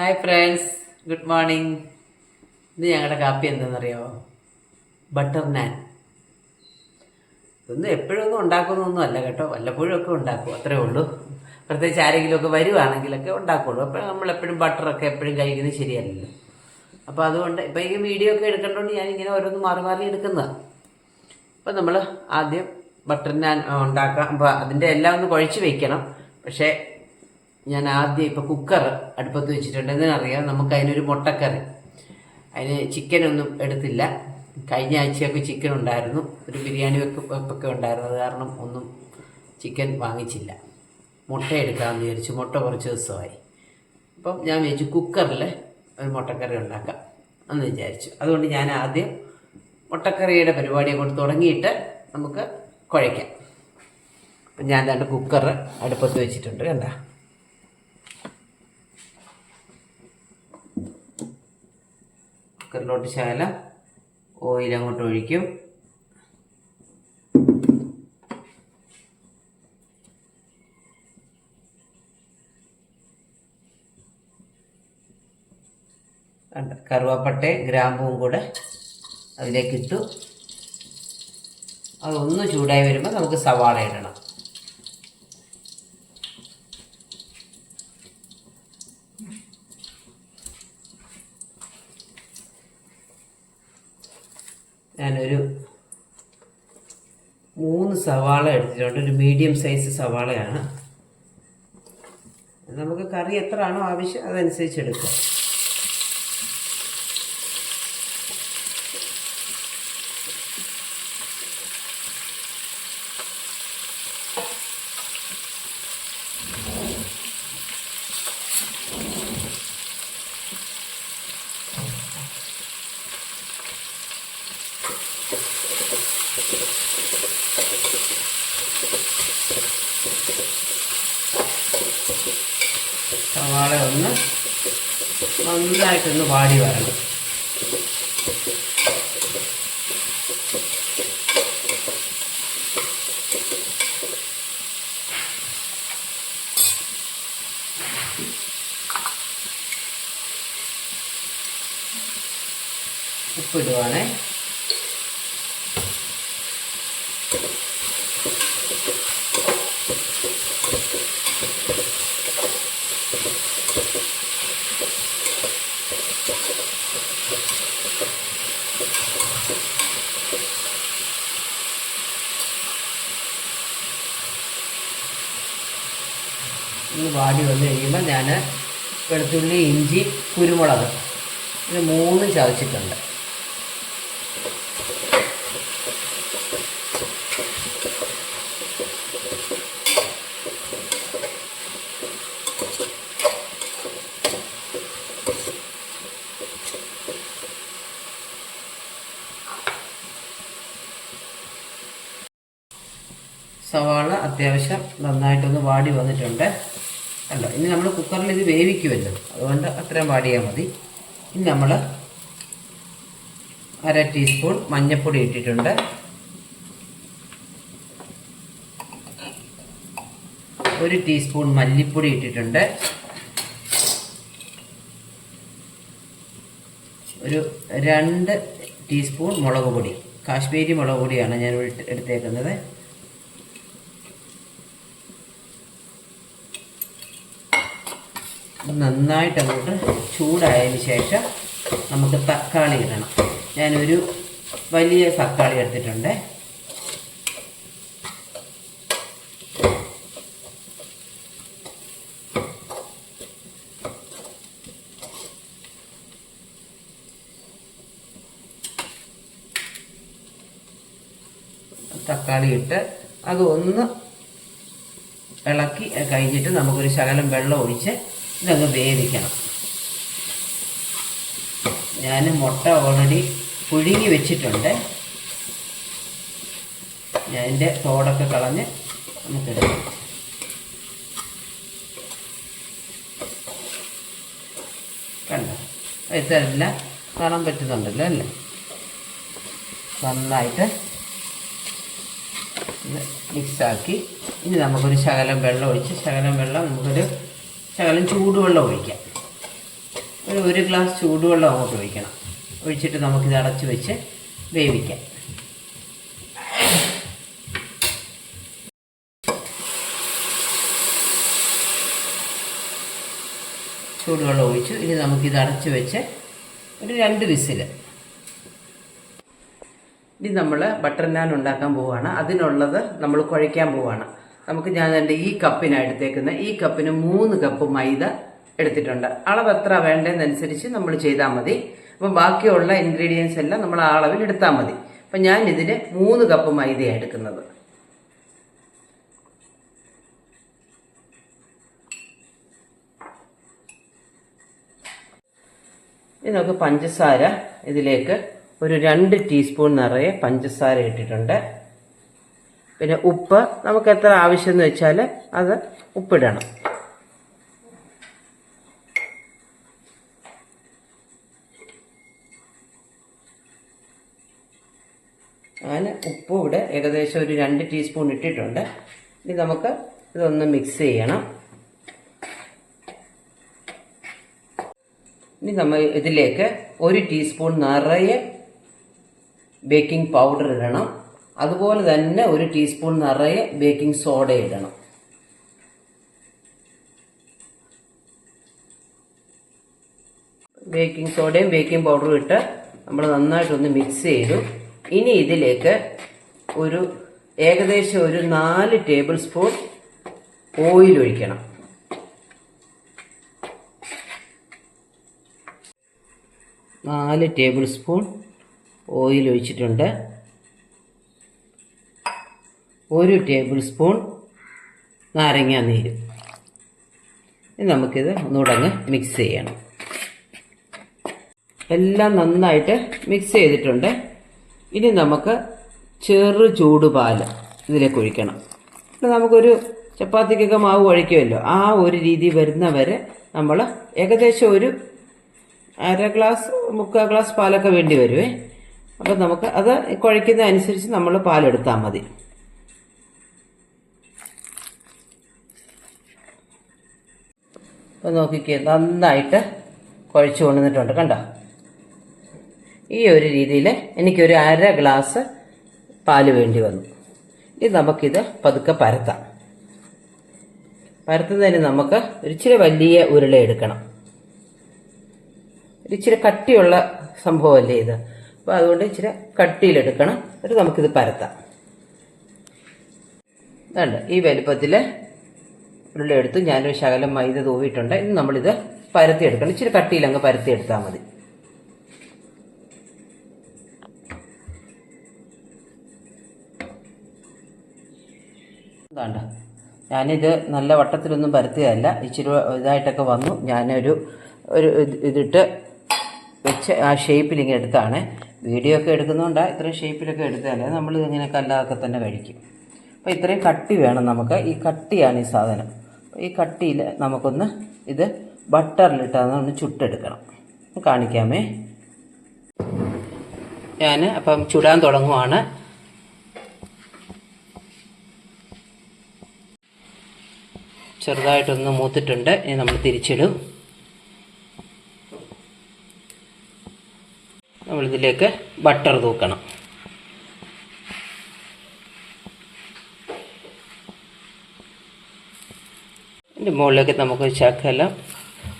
Hi friends good morning ഇത് ഞങ്ങളുടെ കാപ്പി എന്താണെന്നറിയോ ബട്ടർ നാൻ ഇതൊന്നും എപ്പോഴൊന്നും ഉണ്ടാക്കുന്നൊന്നും അല്ല കേട്ടോ. വല്ലപ്പോഴും ഒക്കെ ഉണ്ടാക്കും. അത്രേ ഉള്ളൂ. പ്രത്യേകിച്ച് ആരെങ്കിലുമൊക്കെ വരുവാണെങ്കിലൊക്കെ ഉണ്ടാക്കുള്ളൂ. അപ്പോൾ നമ്മളെപ്പോഴും ബട്ടറൊക്കെ എപ്പോഴും കഴിക്കുന്നത് ശരിയല്ലല്ലോ. അപ്പോൾ അതുകൊണ്ട് ഇപ്പോൾ ഈ വീഡിയോ ഒക്കെ എടുക്കേണ്ടതുകൊണ്ട് ഞാനിങ്ങനെ ഓരോന്ന് മാറി മാറി എടുക്കുന്നത് അപ്പോൾ നമ്മൾ ആദ്യം ബട്ടർ നാൻ ഉണ്ടാക്കാം. അപ്പോൾ അതിന്റെ എല്ലാം ഒന്ന് കുഴച്ച് വെക്കണം. പക്ഷേ ഞാൻ ആദ്യം ഇപ്പോൾ കുക്കർ അടുപ്പത്ത് വെച്ചിട്ടുണ്ട്. എന്തിനറിയാം നമുക്ക് അതിനൊരു മുട്ടക്കറി. അതിന് ചിക്കനൊന്നും എടുത്തില്ല. കഴിഞ്ഞ ആഴ്ചയൊക്കെ ചിക്കൻ ഉണ്ടായിരുന്നു. ഒരു ബിരിയാണി വെപ്പ് വെപ്പൊക്കെ ഉണ്ടായിരുന്നു. അത് കാരണം ഒന്നും ചിക്കൻ വാങ്ങിച്ചില്ല. മുട്ട എടുക്കാമെന്ന് വിചാരിച്ചു മുട്ട കുറച്ച് ദിവസമായി. അപ്പം ഞാൻ വിചാരിച്ചു കുക്കറിൽ ഒരു മുട്ടക്കറി ഉണ്ടാക്കാം എന്ന് വിചാരിച്ചു. അതുകൊണ്ട് ഞാൻ ആദ്യം മുട്ടക്കറിയുടെ പരിപാടിയെ കൊണ്ട് തുടങ്ങിയിട്ട് നമുക്ക് കുഴയ്ക്കാം. അപ്പം ഞാൻ രണ്ട് കുക്കർ അടുപ്പത്ത് വെച്ചിട്ടുണ്ട് കണ്ട. കുക്കറിലോട്ട് ശകല ഓയിൽ അങ്ങോട്ട് ഒഴിക്കും. കറുവാപ്പട്ടയും ഗ്രാമ്പും കൂടെ അതിലേക്ക് ഇട്ടു അതൊന്ന് ചൂടായി വരുമ്പോൾ നമുക്ക് സവാള ഇടണം. ഞാനൊരു മൂന്ന് സവാള എടുത്തിട്ടുണ്ട്. ഒരു മീഡിയം സൈസ് സവാളയാണ്. നമുക്ക് കറി എത്രയാണോ ആവശ്യം അതനുസരിച്ച് എടുക്കാം. സവാള ഒന്ന് നന്നായിട്ടൊന്ന് വാടി വരണം. ഉപ്പിടുവാണേ. ഒന്ന് വാടി വന്നു കഴിയുമ്പോൾ ഞാൻ വെളുത്തുള്ളി ഇഞ്ചി കുരുമുളക് ഇത് മൂന്ന് ചതച്ചിട്ടുണ്ട്. സവാള അത്യാവശ്യം നന്നായിട്ടൊന്ന് വാടി വന്നിട്ടുണ്ട്. ഇനി നമ്മൾ കുക്കറിൽ ഇത് വേവിക്കുമല്ലോ. അതുകൊണ്ട് അത്രയും പാടിയാൽ മതി. ഇനി നമ്മൾ അര ടീസ്പൂൺ മഞ്ഞൾപ്പൊടി ഇട്ടിട്ടുണ്ട്. ഒരു ടീസ്പൂൺ മല്ലിപ്പൊടി ഇട്ടിട്ടുണ്ട്. ഒരു രണ്ട് ടീസ്പൂൺ മുളക് പൊടി. കാശ്മീരി മുളക് പൊടിയാണ് ഞാൻ എടുത്തേക്കുന്നത്. നന്നായിട്ട് അങ്ങോട്ട് ചൂടായതിന് ശേഷം നമുക്ക് തക്കാളി ഇടണം. ഞാനൊരു വലിയ തക്കാളി എടുത്തിട്ടുണ്ട്. തക്കാളി ഇട്ട് അത് ഒന്ന് ഇളക്കി കഴിഞ്ഞിട്ട് നമുക്കൊരു ശകലം വെള്ളം ഒഴിച്ച് ഇതങ്ങ് വേവിക്കണം. ഞാൻ മുട്ട ഓൾറെഡി പുഴുങ്ങി വെച്ചിട്ടുണ്ട്. ഞാൻ എന്റെ തോടൊക്കെ കളഞ്ഞ് നമുക്കിടാം കണ്ടോ? ഇതെല്ലാം കാണാൻ പറ്റുന്നുണ്ടല്ലോ അല്ലേ? നന്നായിട്ട് മിക്സാക്കി ഇനി നമുക്കൊരു ശകലം വെള്ളം ഒഴിച്ച് ശകലം വെള്ളം നമുക്കൊരു ശകലം ചൂടുവെള്ളം ഒഴിക്കാം. ഒരു ഒരു ഗ്ലാസ് ചൂടുവെള്ളം അങ്ങോട്ട് ഒഴിക്കണം. ഒഴിച്ചിട്ട് നമുക്കിത് അടച്ചു വെച്ച് വേവിക്കാം. ചൂടുവെള്ളം ഒഴിച്ചു. ഇനി നമുക്കിത് അടച്ച് വെച്ച് ഒരു രണ്ട് വിസിൽ ഇനി നമ്മൾ ബട്ടർ നാൻ ഉണ്ടാക്കാൻ പോവുകയാണ് അതിനുള്ളത് നമ്മൾ കുഴയ്ക്കാൻ പോവുകയാണ് നമുക്ക് ഞാൻ എന്റെ ഈ കപ്പിനാണ് ഈ കപ്പിന് മൂന്ന് കപ്പ് മൈദ എടുത്തിട്ടുണ്ട്. അളവ് എത്ര വേണ്ടതെന്നനുസരിച്ച് നമ്മൾ ചെയ്താൽ മതി. അപ്പം ബാക്കിയുള്ള ഇൻഗ്രീഡിയൻസ് എല്ലാം നമ്മൾ ആ അളവിൽ എടുത്താൽ മതി. അപ്പം ഞാൻ ഇതിന് മൂന്ന് കപ്പ് മൈദയാണ് എടുക്കുന്നത്. ഇനി നമുക്ക് പഞ്ചസാര ഇതിലേക്ക് ഒരു രണ്ട് ടീസ്പൂൺ നിറയെ പഞ്ചസാര ഇട്ടിട്ടുണ്ട്. പിന്നെ ഉപ്പ് നമുക്ക് എത്ര ആവശ്യം എന്ന് വെച്ചാൽ അത് ഉപ്പിടണം. ഞാൻ ഉപ്പും ഇവിടെ ഏകദേശം ഒരു രണ്ട് ടീസ്പൂൺ ഇട്ടിട്ടുണ്ട്. ഇനി നമുക്ക് ഇതൊന്ന് മിക്സ് ചെയ്യണം. ഇനി നമ്മൾ ഇതിലേക്ക് ഒരു ടീസ്പൂൺ നിറയെ ബേക്കിംഗ് പൗഡർ ഇടണം. അതുപോലെ തന്നെ ഒരു ടീസ്പൂൺ നിറയെ ബേക്കിംഗ് സോഡ ഇടണം. ബേക്കിംഗ് സോഡയും ബേക്കിംഗ് പൗഡറും ഇട്ട് നമ്മൾ നന്നായിട്ടൊന്ന് മിക്സ് ചെയ്തു. ഇനി ഇതിലേക്ക് ഒരു ഏകദേശം ഒരു നാല് ടേബിൾ സ്പൂൺ ഓയിൽ ഒഴിക്കണം. നാല് ടേബിൾ സ്പൂൺ ഓയിൽ ഒഴിച്ചിട്ടുണ്ട്. ഒരു ടേബിൾ സ്പൂൺ നാരങ്ങ നീര്. നമുക്കിത് ഒന്നുടങ്ങ് മിക്സ് ചെയ്യണം. എല്ലാം നന്നായിട്ട് മിക്സ് ചെയ്തിട്ടുണ്ട്. ഇനി നമുക്ക് ചെറു ചൂടുപാൽ ഇതിലേക്ക് ഒഴിക്കണം. നമുക്കൊരു ചപ്പാത്തിക്കൊക്കെ മാവ് ഒഴിക്കുമല്ലോ ആ ഒരു രീതി വരുന്നവരെ നമ്മൾ ഏകദേശം ഒരു അര ഗ്ലാസ് മുക്കാൽ ഗ്ലാസ് പാലൊക്കെ വേണ്ടി വരുവേ. അപ്പം നമുക്ക് അത് കുഴയ്ക്കുന്നതനുസരിച്ച് നമ്മൾ പാലെടുത്താൽ മതി. അപ്പം നോക്കിക്കേ നന്നായിട്ട് കുഴച്ച് കൊണ്ടുവന്നിട്ടുണ്ട് കണ്ടോ? ഈ ഒരു രീതിയിൽ എനിക്കൊരു അര ഗ്ലാസ് പാൽ വേണ്ടി വന്നു. ഇത് നമുക്കിത് പതുക്കെ പരത്താം. പരത്തുന്നതിന് നമുക്ക് ഒരിച്ചിരി വലിയ ഉരുള എടുക്കണം. ഒരു ഇച്ചിരി കട്ടിയുള്ള സംഭവമല്ലേ ഇത്? അപ്പോൾ അതുകൊണ്ട് ഇച്ചിരി കട്ടിയിലെടുക്കണം. എന്നിട്ട് നമുക്കിത് പരത്താം. വേണ്ട ഈ വലുപ്പത്തിൽ ഉരുള എടുത്ത് ഞാനൊരു ശകലം മൈദ തൂവിയിട്ടുണ്ട്. ഇനി നമ്മളിത് പരത്തിയെടുക്കണം. ഇച്ചിരി കട്ടിയിൽ അങ്ങ് പരത്തിയെടുത്താൽ മതി. എന്താണ്ട ഞാനിത് നല്ല വട്ടത്തിലൊന്നും പരത്തിയതല്ല. ഇച്ചിരി ഇതായിട്ടൊക്കെ വന്നു. ഞാനൊരു ഒരു ഇത് ഇതിട്ട് വെച്ച് ആ ഷേപ്പിൽ ഇങ്ങനെ എടുത്താണ്. വീഡിയോ ഒക്കെ എടുക്കുന്നതുകൊണ്ടാണ് ഇത്രയും ഷേപ്പിലൊക്കെ എടുത്താലേ നമ്മൾ ഇങ്ങനെയൊക്കെ കല്ലാതൊക്കെ തന്നെ കഴിക്കും. അപ്പോൾ ഇത്രയും കട്ടി വേണം നമുക്ക്. ഈ കട്ടിയാണ് ഈ സാധനം. ഈ കട്ടിയിൽ നമുക്കൊന്ന് ഇത് ബട്ടറിലിട്ട് ഒന്ന് ചുട്ടെടുക്കണം. കാണിക്കാമേ. ഞാൻ അപ്പം ചുടാൻ തുടങ്ങുവാണ്. ചെറുതായിട്ടൊന്ന് മൂത്തിട്ടുണ്ട്. ഇനി നമ്മൾ തിരിച്ചിടും. നമ്മളിതിലേക്ക് ബട്ടർ തൂക്കണം. ഇതിന്റെ മുകളിലേക്ക് നമുക്ക് ശകലം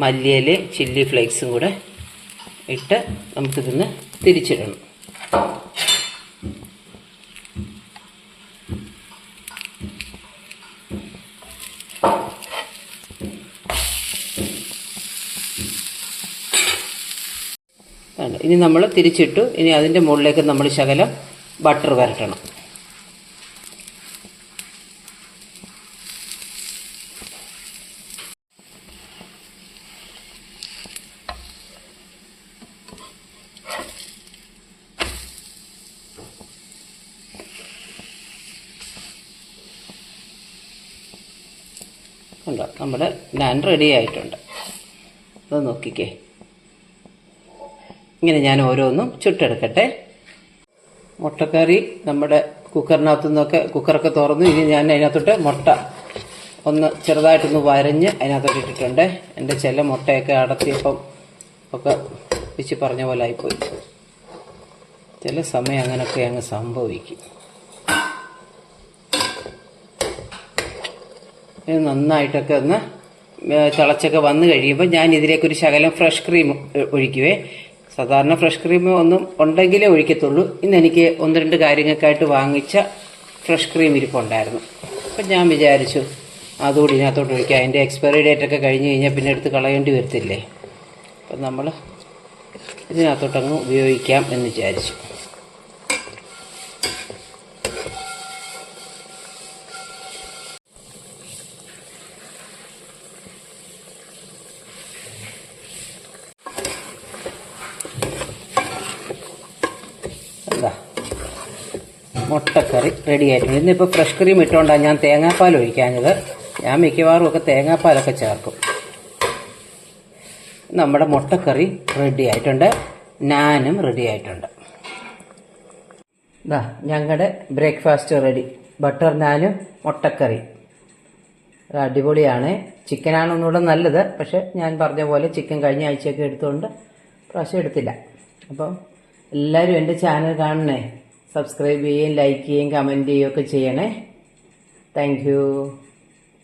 മല്ലിയിൽ ചില്ലി ഫ്ലേക്സും കൂടെ ഇട്ട് നമുക്കിതൊന്ന് തിരിച്ചിടണം. ഇനി നമ്മൾ തിരിച്ചിട്ടു. ഇനി അതിന്റെ മുകളിലേക്ക് നമ്മൾ ശകലം ബട്ടർ വരട്ടണം. കണ്ടോ നമ്മുടെ നാൻ റെഡി ആയിട്ടുണ്ട്. അത് നോക്കിക്കേ. ഇങ്ങനെ ഞാൻ ഓരോന്നും ചുട്ടെടുക്കട്ടെ. മുട്ടക്കറി നമ്മുടെ കുക്കറിനകത്തു നിന്നൊക്കെ കുക്കറൊക്കെ തുറന്നു. ഇനി ഞാൻ അതിനകത്തോട്ട് മുട്ട ഒന്ന് ചെറുതായിട്ടൊന്ന് വരഞ്ഞ് അതിനകത്തോട്ട് ഇട്ടിട്ടുണ്ട്. എന്റെ ചില മുട്ടയൊക്കെ അടത്തിയപ്പം ഒക്കെ വെച്ച് പറഞ്ഞ പോലെ ആയിപ്പോയി. ചില സമയം അങ്ങനെയൊക്കെ അങ്ങ് സംഭവിക്കും. നന്നായിട്ടൊക്കെ ഒന്ന് തിളച്ചൊക്കെ വന്നു കഴിയുമ്പോൾ ഞാൻ ഇതിലേക്ക് ഒരു ശകലം ഫ്രഷ് ക്രീം ഒഴിക്കുവേ. സാധാരണ ഫ്രഷ് ക്രീം ഒന്നും ഉണ്ടെങ്കിലേ ഒഴിക്കത്തുള്ളൂ. ഇന്ന് എനിക്ക് ഒന്ന് രണ്ട് കാര്യങ്ങൾക്കായിട്ട് വാങ്ങിച്ച ഫ്രഷ് ക്രീം ഇരിപ്പുണ്ടായിരുന്നു. അപ്പം ഞാൻ വിചാരിച്ചു അതുകൂടി ഇതിനകത്തോട്ട് ഒഴിക്കാം. അതിന്റെ എക്സ്പയറി ഡേറ്റ് ഒക്കെ കഴിഞ്ഞ് കഴിഞ്ഞാൽ പിന്നെ എടുത്ത് കളയേണ്ടി വരത്തില്ലേ? അപ്പം നമ്മൾ ഇതിനകത്തോട്ടങ്ങ് ഉപയോഗിക്കാം എന്ന് വിചാരിച്ചു. മുട്ടക്കറി റെഡി ആയിട്ടുണ്ട് ഇന്നിപ്പോൾ ഫ്രഷ് ക്രീം ഇട്ടുകൊണ്ടാണ് ഞാൻ തേങ്ങാപ്പാൽ ഒഴിക്കാഞ്ഞത്. ഞാൻ മിക്കവാറും ഒക്കെ തേങ്ങാപ്പാലൊക്കെ ചേർക്കും. നമ്മുടെ മുട്ടക്കറി റെഡി ആയിട്ടുണ്ട്. നാനും റെഡി ആയിട്ടുണ്ട്. ഇതാ ഞങ്ങളുടെ ബ്രേക്ക്ഫാസ്റ്റ് റെഡി ബട്ടർ നാനും മുട്ടക്കറി. അടിപൊളിയാണ്. ചിക്കനാണ് ഒന്നുകൂടെ നല്ലത്. പക്ഷെ ഞാൻ പറഞ്ഞ പോലെ ചിക്കൻ കഴിഞ്ഞ ആഴ്ചയൊക്കെ എടുത്തുകൊണ്ട് പ്രാവശ്യം എടുത്തില്ല. അപ്പം എല്ലാവരും എന്റെ ചാനൽ കാണണേ സബ്സ്ക്രൈബ് ചെയ്യുകയും ലൈക്ക് ചെയ്യുകയും കമൻറ്റ് ചെയ്യുകയും ഒക്കെ ചെയ്യണേ താങ്ക്